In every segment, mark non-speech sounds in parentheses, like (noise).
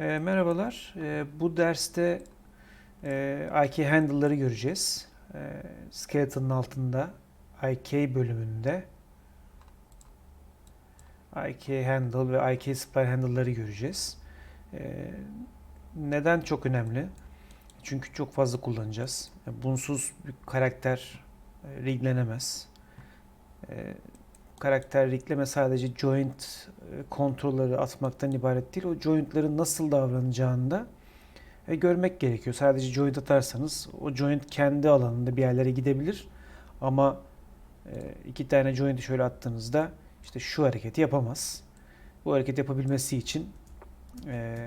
E, merhabalar. E, bu derste e, IK handle'ları göreceğiz. E, Skeleton'ın altında IK bölümünde IK handle ve IK spline handle'ları göreceğiz. E, neden çok önemli? Çünkü çok fazla kullanacağız. Bunsuz bir karakter e, riglenemez. E, karakter rigleme sadece joint e, kontrolleri atmaktan ibaret değil. O jointlerin nasıl davranacağını da e, görmek gerekiyor. Sadece joint atarsanız o joint kendi alanında bir yerlere gidebilir. Ama e, iki tane joint'i şöyle attığınızda işte şu hareketi yapamaz. Bu hareket yapabilmesi için e,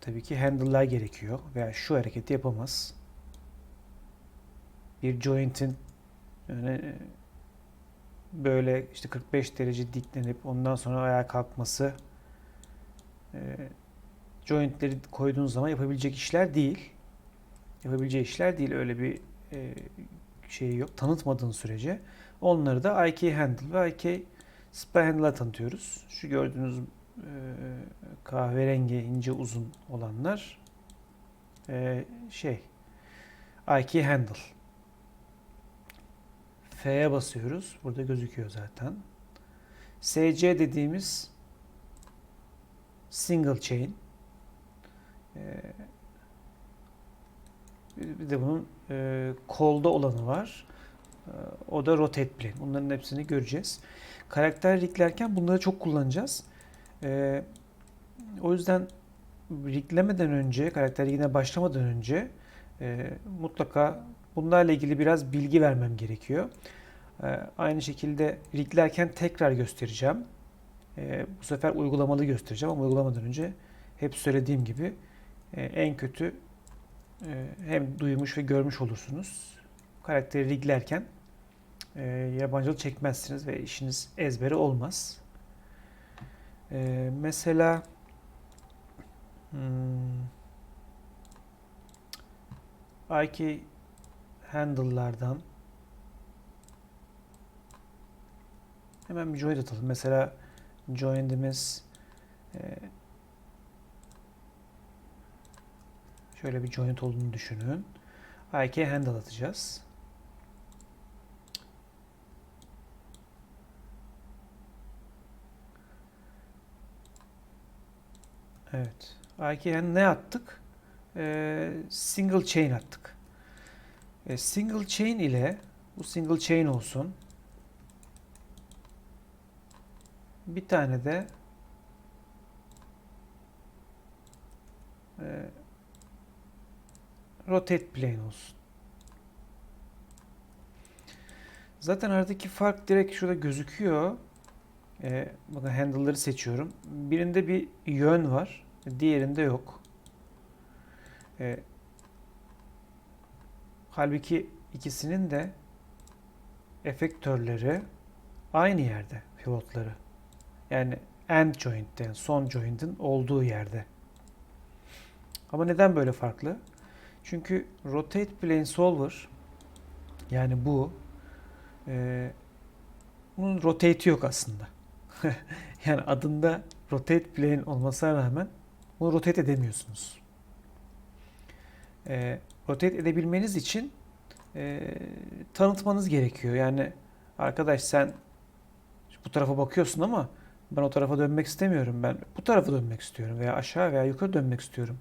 tabii ki handle'lar gerekiyor. Veya şu hareketi yapamaz. Bir joint'in yani e, böyle işte 45 derece diklenip ondan sonra ayağa kalkması e, jointleri koyduğun zaman yapabilecek işler değil. Yapabileceği işler değil. Öyle bir e, şey yok. Tanıtmadığın sürece. Onları da IK Handle ve IK Spy Handle'a tanıtıyoruz. Şu gördüğünüz e, kahverengi ince uzun olanlar e, şey IK Handle. F'ye basıyoruz. Burada gözüküyor zaten. SC dediğimiz single chain. Ee, bir de bunun e, kolda olanı var. Ee, o da rotate plane. Bunların hepsini göreceğiz. Karakter riglerken bunları çok kullanacağız. Ee, o yüzden riglemeden önce, karakter rigine başlamadan önce e, mutlaka bunlarla ilgili biraz bilgi vermem gerekiyor. Ee, aynı şekilde riglerken tekrar göstereceğim. Ee, bu sefer uygulamalı göstereceğim ama uygulamadan önce hep söylediğim gibi e, en kötü e, hem duymuş ve görmüş olursunuz. Karakteri riglerken e, yabancılık çekmezsiniz ve işiniz ezbere olmaz. E, mesela hmm, IK handle'lardan hemen bir join atalım. Mesela join'imiz e, şöyle bir joint olduğunu düşünün. IK handle atacağız. Evet. IK handle ne attık? Ee, single chain attık. E, single chain ile bu single chain olsun. Bir tane de e, rotate plane olsun. Zaten aradaki fark direkt şurada gözüküyor. E, bakın handle'ları seçiyorum. Birinde bir yön var. Diğerinde yok. E, halbuki ikisinin de efektörleri aynı yerde pivotları. Yani end joint'ten, son joint'in olduğu yerde. Ama neden böyle farklı? Çünkü rotate plane solver yani bu e, bunun rotate'i yok aslında. (laughs) yani adında rotate plane olmasına rağmen bunu rotate edemiyorsunuz. E, rotate edebilmeniz için e, tanıtmanız gerekiyor. Yani arkadaş sen bu tarafa bakıyorsun ama ben o tarafa dönmek istemiyorum. Ben bu tarafa dönmek istiyorum veya aşağı veya yukarı dönmek istiyorum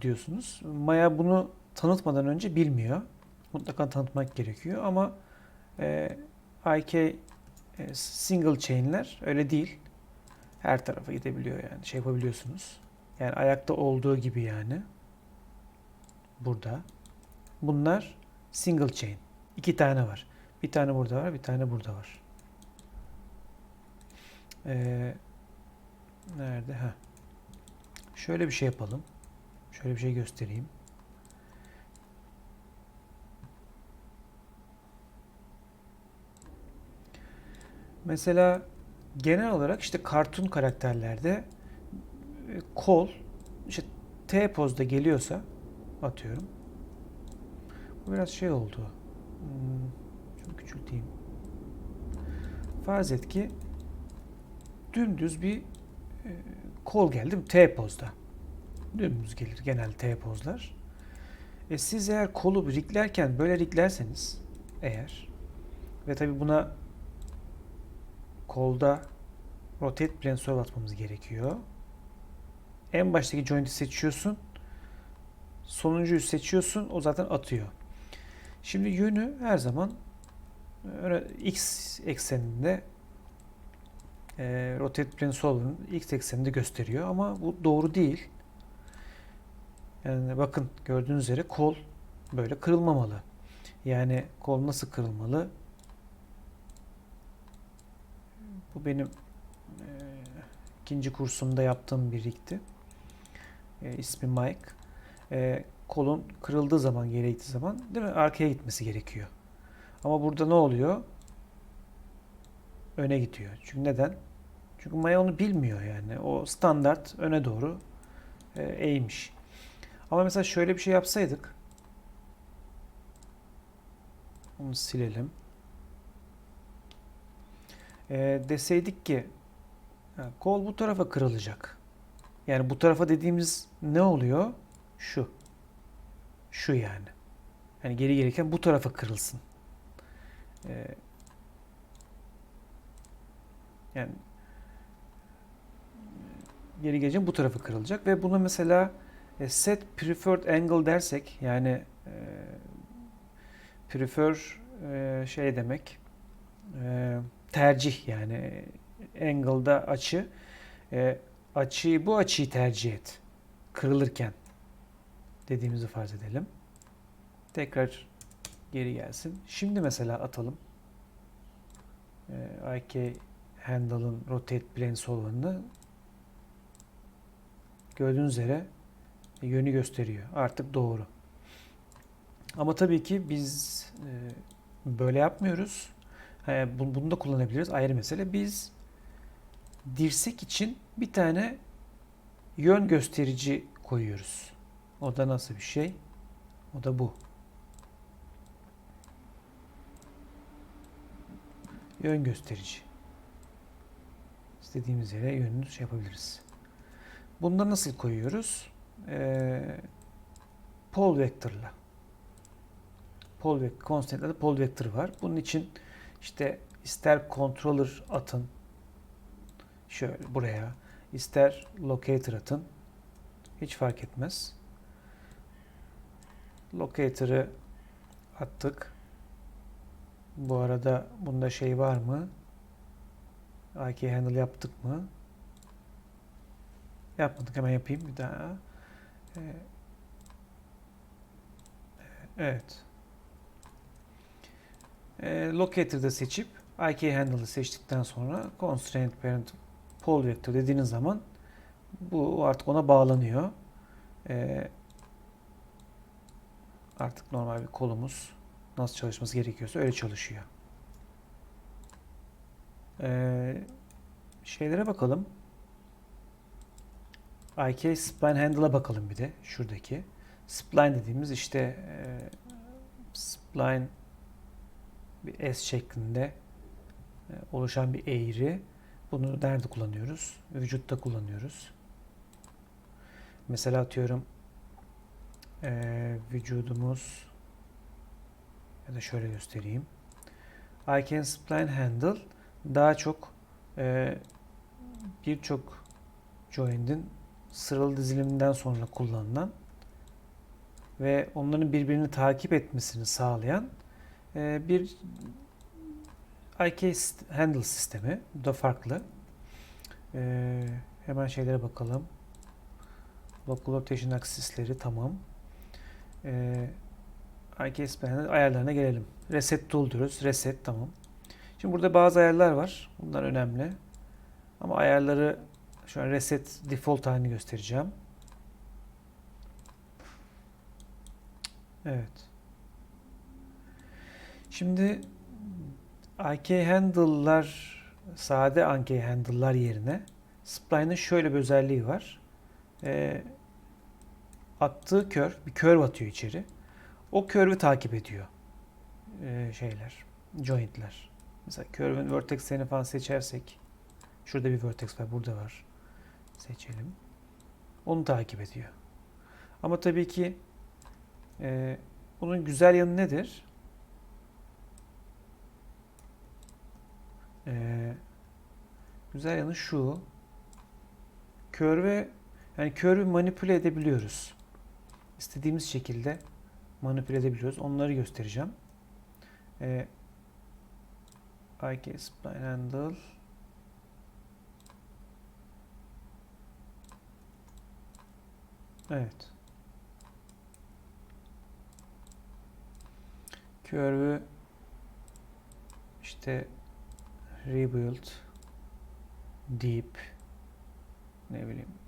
diyorsunuz. Maya bunu tanıtmadan önce bilmiyor. Mutlaka tanıtmak gerekiyor ama e, IK e, single chain'ler öyle değil. Her tarafa gidebiliyor yani. Şey yapabiliyorsunuz. Yani ayakta olduğu gibi yani. Burada. Bunlar single chain. İki tane var. Bir tane burada var, bir tane burada var. Ee, nerede? Ha. Şöyle bir şey yapalım. Şöyle bir şey göstereyim. Mesela genel olarak işte kartun karakterlerde e, kol işte T pozda geliyorsa atıyorum. Bu biraz şey oldu. Hmm, küçülteyim. Farz et ki dümdüz bir e, kol geldi T pozda. dümdüz gelir genel T pozlar. E siz eğer kolu riglerken böyle riglerseniz eğer ve tabi buna kolda rotate plane solve atmamız gerekiyor. En baştaki joint'i seçiyorsun. Sonuncuyu seçiyorsun. O zaten atıyor. Şimdi yönü her zaman x ekseninde e, rotate plane solver'ın x ekseninde gösteriyor ama bu doğru değil. Yani bakın gördüğünüz üzere kol böyle kırılmamalı. Yani kol nasıl kırılmalı? Bu benim e, ikinci kursumda yaptığım bir rigti. E, ismi Mike. E, kolun kırıldığı zaman, geriye gittiği zaman değil mi? Arkaya gitmesi gerekiyor. Ama burada ne oluyor? Öne gidiyor. Çünkü neden? Çünkü Maya onu bilmiyor yani. O standart öne doğru e, eğmiş. Ama mesela şöyle bir şey yapsaydık. Onu silelim. E, deseydik ki kol bu tarafa kırılacak. Yani bu tarafa dediğimiz ne oluyor? Şu. Şu yani. Yani geri gelirken bu tarafa kırılsın. E, yani geri geleceğim bu tarafa kırılacak ve bunu mesela e, set preferred angle dersek yani e, prefer e, şey demek e, tercih yani angle'da açı e, açıyı bu açıyı tercih et kırılırken dediğimizi farz edelim. Tekrar geri gelsin. Şimdi mesela atalım. E, IK handle'ın rotate plane solver'ını gördüğünüz üzere yönü gösteriyor. Artık doğru. Ama tabii ki biz e, böyle yapmıyoruz. E, bu- bunu da kullanabiliriz. Ayrı mesele. Biz dirsek için bir tane yön gösterici koyuyoruz. O da nasıl bir şey? O da bu. Yön gösterici. İstediğimiz yere yönünü şey yapabiliriz. Bunda nasıl koyuyoruz? Ee, pol vektörle. Pol ve constant'te de pol vektörü var. Bunun için işte ister controller atın şöyle buraya ister locator atın hiç fark etmez. Locator'ı attık. Bu arada bunda şey var mı? IK handle yaptık mı? Yapmadık hemen yapayım bir daha. Ee, evet. Ee, Locator'da seçip IK handle'ı seçtikten sonra constraint parent pol vector dediğiniz zaman bu artık ona bağlanıyor. Ee, artık normal bir kolumuz nasıl çalışması gerekiyorsa öyle çalışıyor. Ee, şeylere bakalım. IK spline handle'a bakalım bir de şuradaki. Spline dediğimiz işte e, spline bir S şeklinde e, oluşan bir eğri. Bunu nerede kullanıyoruz? Vücutta kullanıyoruz. Mesela atıyorum e, vücudumuz ya da şöyle göstereyim. I can spline handle daha çok e, birçok joint'in sıralı diziliminden sonra kullanılan ve onların birbirini takip etmesini sağlayan e, bir IK handle sistemi. Bu da farklı. E, hemen şeylere bakalım. Local rotation aksisleri tamam. E, IK spline handle ayarlarına gelelim. Reset tool diyoruz. Reset tamam. Şimdi burada bazı ayarlar var. Bunlar önemli. Ama ayarları şu an reset default halini göstereceğim. Evet. Şimdi IK handle'lar sade IK handle'lar yerine spline'ın şöyle bir özelliği var. Ee, attığı curve, bir curve atıyor içeri. O curve'ü takip ediyor. Ee, şeyler, joint'ler. Mesela curve'ün vertexlerini falan seçersek şurada bir vertex var, burada var. Seçelim. Onu takip ediyor. Ama tabii ki e, bunun güzel yanı nedir? E, güzel yanı şu. Curve'e yani curve'ü manipüle edebiliyoruz. İstediğimiz şekilde manipüle edebiliyoruz. Onları göstereceğim. E, IK Spline Handle Evet. Curve'ü işte rebuild deep ne bileyim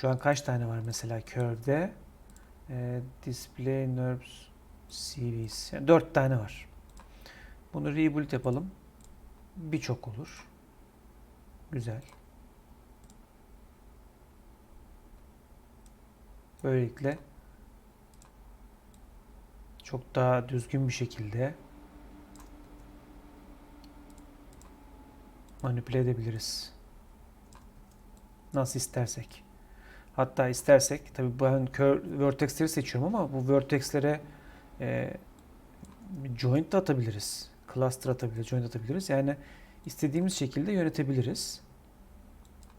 Şu an kaç tane var mesela curve'de? Ee, display nerves CVs. Yani 4 tane var. Bunu rebuild yapalım. Birçok olur. Güzel. Böylelikle çok daha düzgün bir şekilde manipüle edebiliriz. Nasıl istersek. Hatta istersek tabi ben vertexleri seçiyorum ama bu vertexlere e, joint de atabiliriz. Cluster atabiliriz, joint atabiliriz. Yani istediğimiz şekilde yönetebiliriz.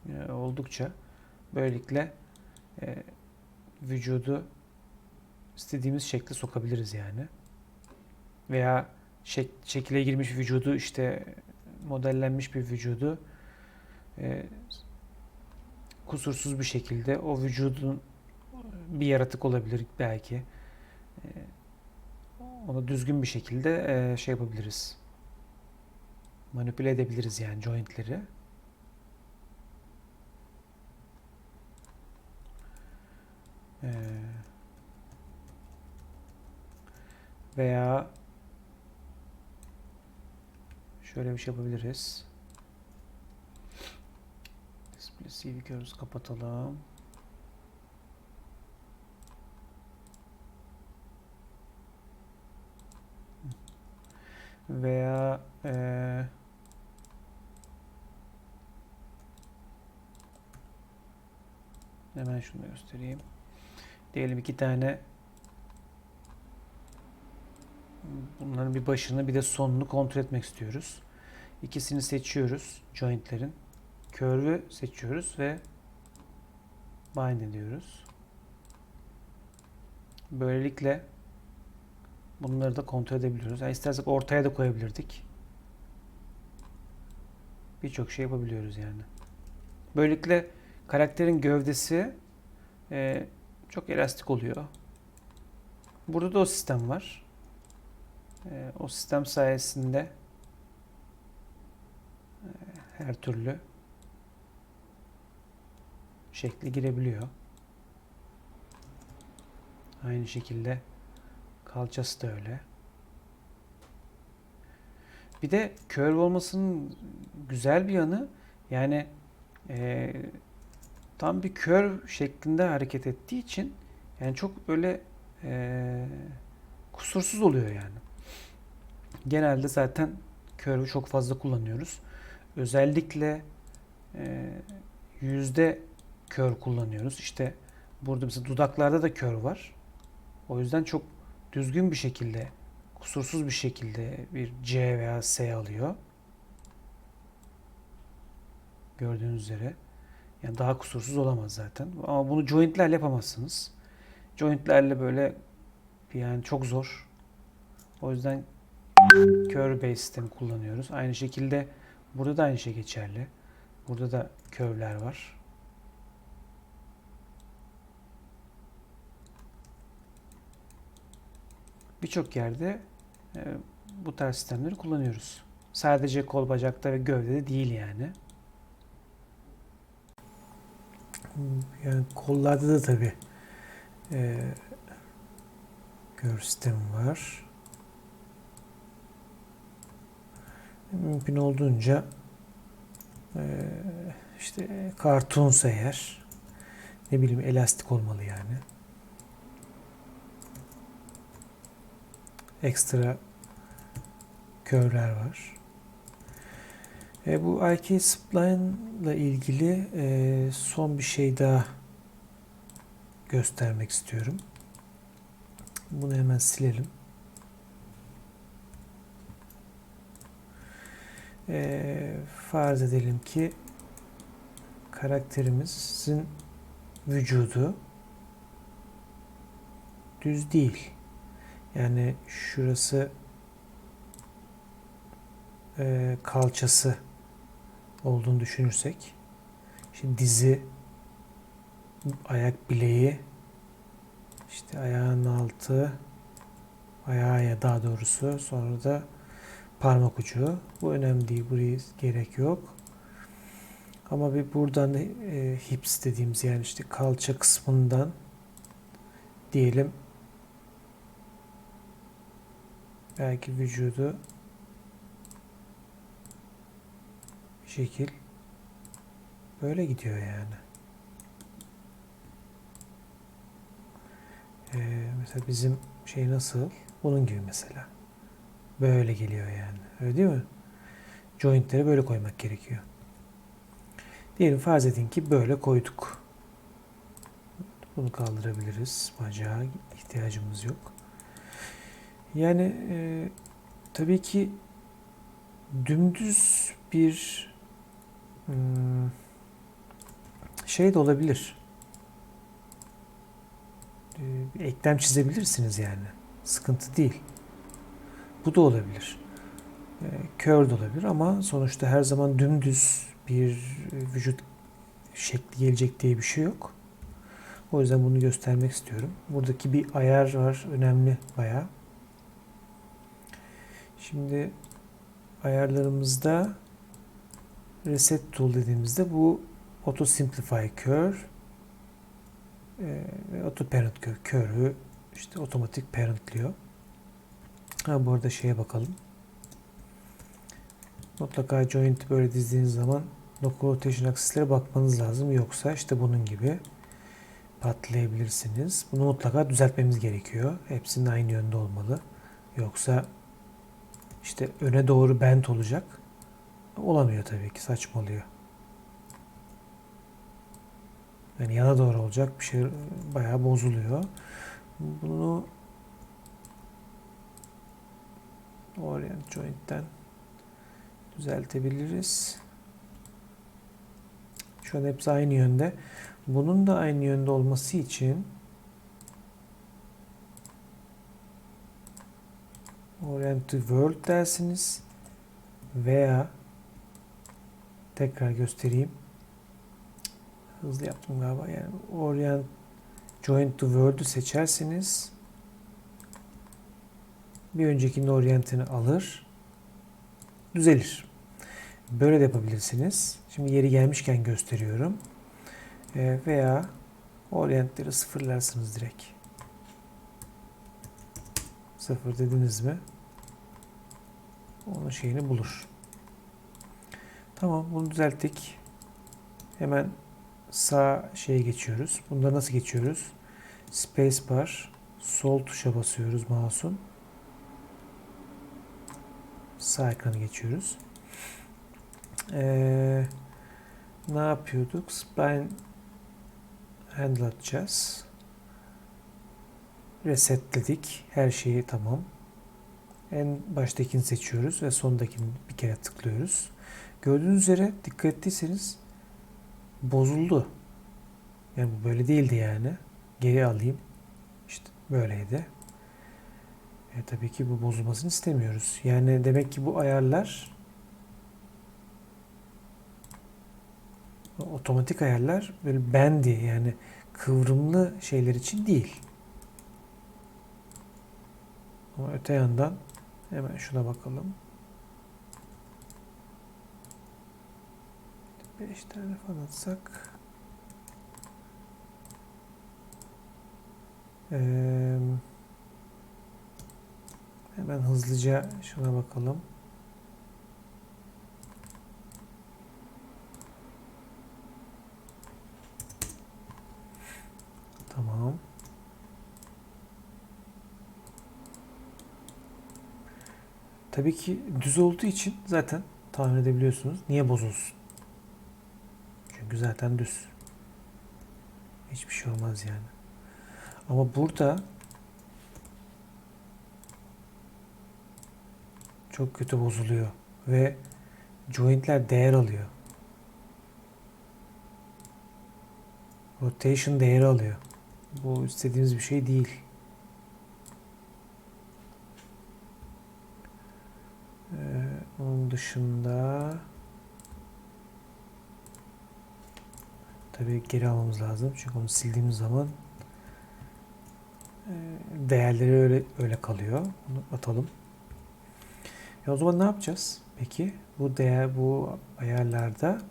Yani oldukça böylelikle e, vücudu istediğimiz şekle sokabiliriz yani. Veya şek şekile girmiş vücudu işte modellenmiş bir vücudu e, kusursuz bir şekilde o vücudun bir yaratık olabilir belki. E, onu düzgün bir şekilde e, şey yapabiliriz. Manipüle edebiliriz yani jointleri. Ee, veya şöyle bir şey yapabiliriz. CV curves kapatalım. Veya eee hemen şunu göstereyim. Diyelim iki tane bunların bir başını bir de sonunu kontrol etmek istiyoruz. İkisini seçiyoruz jointlerin. Curve'ü seçiyoruz ve bind ediyoruz. Böylelikle bunları da kontrol edebiliyoruz. Yani istersek ortaya da koyabilirdik. Birçok şey yapabiliyoruz yani. Böylelikle karakterin gövdesi e, çok elastik oluyor. Burada da o sistem var. E, o sistem sayesinde e, her türlü şekli girebiliyor. Aynı şekilde kalçası da öyle. Bir de curve olmasının güzel bir yanı yani e, tam bir curve şeklinde hareket ettiği için yani çok böyle e, kusursuz oluyor yani. Genelde zaten curve'ü çok fazla kullanıyoruz. Özellikle e, yüzde kör kullanıyoruz. İşte burada mesela dudaklarda da kör var. O yüzden çok düzgün bir şekilde, kusursuz bir şekilde bir C veya S alıyor. Gördüğünüz üzere. Yani daha kusursuz olamaz zaten. Ama bunu jointlerle yapamazsınız. Jointlerle böyle yani çok zor. O yüzden curve base sistemi kullanıyoruz. Aynı şekilde burada da aynı şey geçerli. Burada da curve'ler var. Birçok yerde e, bu tarz sistemleri kullanıyoruz. Sadece kol bacakta ve gövdede değil yani. Yani kollarda da tabi e, gör sistemi var. Mümkün olduğunca e, işte kartonsa eğer ne bileyim elastik olmalı yani. Ekstra körler var. E, bu IK Spline ile ilgili e, son bir şey daha göstermek istiyorum. Bunu hemen silelim. E, farz edelim ki karakterimizin vücudu düz değil. Yani şurası e, kalçası olduğunu düşünürsek şimdi dizi ayak bileği işte ayağın altı ayağı ya daha doğrusu sonra da parmak ucu. Bu önemli değil buraya gerek yok. Ama bir buradan e, hips dediğimiz yani işte kalça kısmından diyelim belki vücudu bir şekil böyle gidiyor yani. Ee, mesela bizim şey nasıl? Bunun gibi mesela. Böyle geliyor yani. Öyle değil mi? Jointleri böyle koymak gerekiyor. Diyelim farz edin ki böyle koyduk. Bunu kaldırabiliriz. Bacağa ihtiyacımız yok. Yani e, tabii ki dümdüz bir hmm, şey de olabilir. E, bir eklem çizebilirsiniz yani. Sıkıntı değil. Bu da olabilir. E, kör de olabilir ama sonuçta her zaman dümdüz bir vücut şekli gelecek diye bir şey yok. O yüzden bunu göstermek istiyorum. Buradaki bir ayar var. Önemli bayağı. Şimdi ayarlarımızda reset tool dediğimizde bu auto simplify curve e, ve auto parent curve curve'ü işte otomatik parentliyor. Ha bu arada şeye bakalım. Mutlaka joint böyle dizdiğiniz zaman local rotation aksislere bakmanız lazım. Yoksa işte bunun gibi patlayabilirsiniz. Bunu mutlaka düzeltmemiz gerekiyor. Hepsinin aynı yönde olmalı. Yoksa işte öne doğru bent olacak. Olamıyor tabii ki saçmalıyor. Yani yana doğru olacak bir şey bayağı bozuluyor. Bunu orient joint'ten düzeltebiliriz. Şu an hepsi aynı yönde. Bunun da aynı yönde olması için Orient to World dersiniz veya tekrar göstereyim. Hızlı yaptım galiba. Yani Orient Joint to World'ü seçerseniz bir öncekinin orientini alır. Düzelir. Böyle de yapabilirsiniz. Şimdi yeri gelmişken gösteriyorum. E, veya orientleri sıfırlarsınız direkt. Sıfır dediniz mi? Onun şeyini bulur. Tamam bunu düzelttik. Hemen sağ şeye geçiyoruz. Bunda nasıl geçiyoruz? Spacebar sol tuşa basıyoruz mouse'un. Sağ ekranı geçiyoruz. Ee, ne yapıyorduk? Spline handle atacağız. Resetledik. Her şeyi tamam. En baştakini seçiyoruz ve sondakini bir kere tıklıyoruz. Gördüğünüz üzere dikkat ettiyseniz bozuldu. Yani bu böyle değildi yani. Geri alayım. İşte böyleydi. E, tabii ki bu bozulmasını istemiyoruz. Yani demek ki bu ayarlar otomatik ayarlar böyle bendi yani kıvrımlı şeyler için değil. Ama öte yandan hemen şuna bakalım. 5 tane falan atsak ee, hemen hızlıca şuna bakalım. Tamam. Tabii ki düz olduğu için zaten tahmin edebiliyorsunuz. Niye bozulsun? Çünkü zaten düz. Hiçbir şey olmaz yani. Ama burada çok kötü bozuluyor ve jointler değer alıyor. Rotation değeri alıyor. Bu istediğimiz bir şey değil. Ee, onun dışında tabii geri almamız lazım. Çünkü onu sildiğimiz zaman e, değerleri öyle öyle kalıyor. Bunu atalım. Ya o zaman ne yapacağız? Peki bu değer bu ayarlarda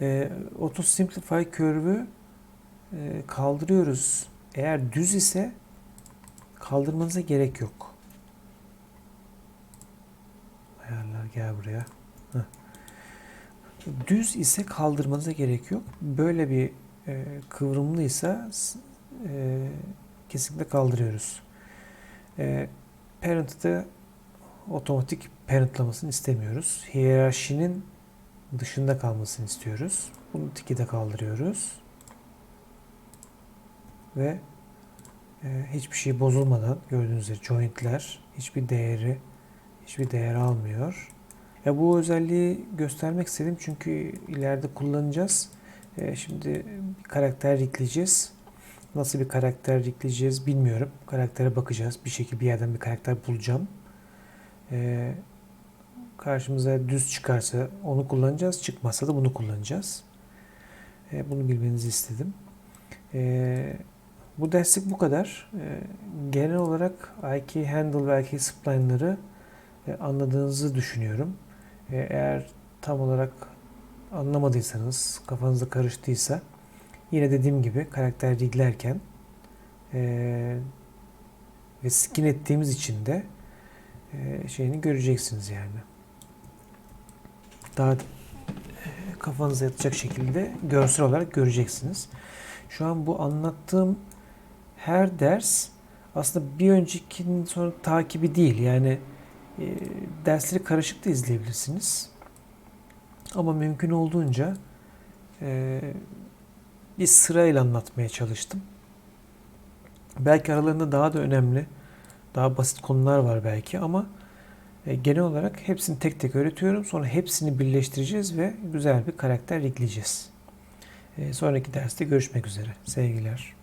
e, Auto Simplify Curve'ü e, kaldırıyoruz. Eğer düz ise kaldırmanıza gerek yok. Ayarlar gel buraya. Düz ise kaldırmanıza gerek yok. Böyle bir e, kıvrımlıysa e, kesinlikle kaldırıyoruz. E, parent'ı otomatik parentlamasını istemiyoruz. Hiyerarşinin dışında kalmasını istiyoruz. Bunu tiki de kaldırıyoruz. Ve e, hiçbir şey bozulmadan gördüğünüz üzere jointler hiçbir değeri hiçbir değer almıyor. Ya bu özelliği göstermek istedim çünkü ileride kullanacağız. E, şimdi bir karakter rikleyeceğiz. Nasıl bir karakter rikleyeceğiz bilmiyorum. Karaktere bakacağız. Bir şekilde bir yerden bir karakter bulacağım. E, karşımıza düz çıkarsa onu kullanacağız. Çıkmazsa da bunu kullanacağız. E, bunu bilmenizi istedim. Bu derslik bu kadar. Genel olarak IK Handle ve IK Spline'ları e, anladığınızı düşünüyorum. E, eğer tam olarak anlamadıysanız, kafanızda karıştıysa yine dediğim gibi karakter riglerken e, ve skin ettiğimiz için de e, şeyini göreceksiniz yani. Daha e, kafanıza yatacak şekilde görsel olarak göreceksiniz. Şu an bu anlattığım her ders aslında bir öncekinin sonra takibi değil. Yani e, dersleri karışık da izleyebilirsiniz. Ama mümkün olduğunca e, bir sırayla anlatmaya çalıştım. Belki aralarında daha da önemli, daha basit konular var belki ama e, genel olarak hepsini tek tek öğretiyorum. Sonra hepsini birleştireceğiz ve güzel bir karakter ekleyeceğiz. E, sonraki derste görüşmek üzere. Sevgiler.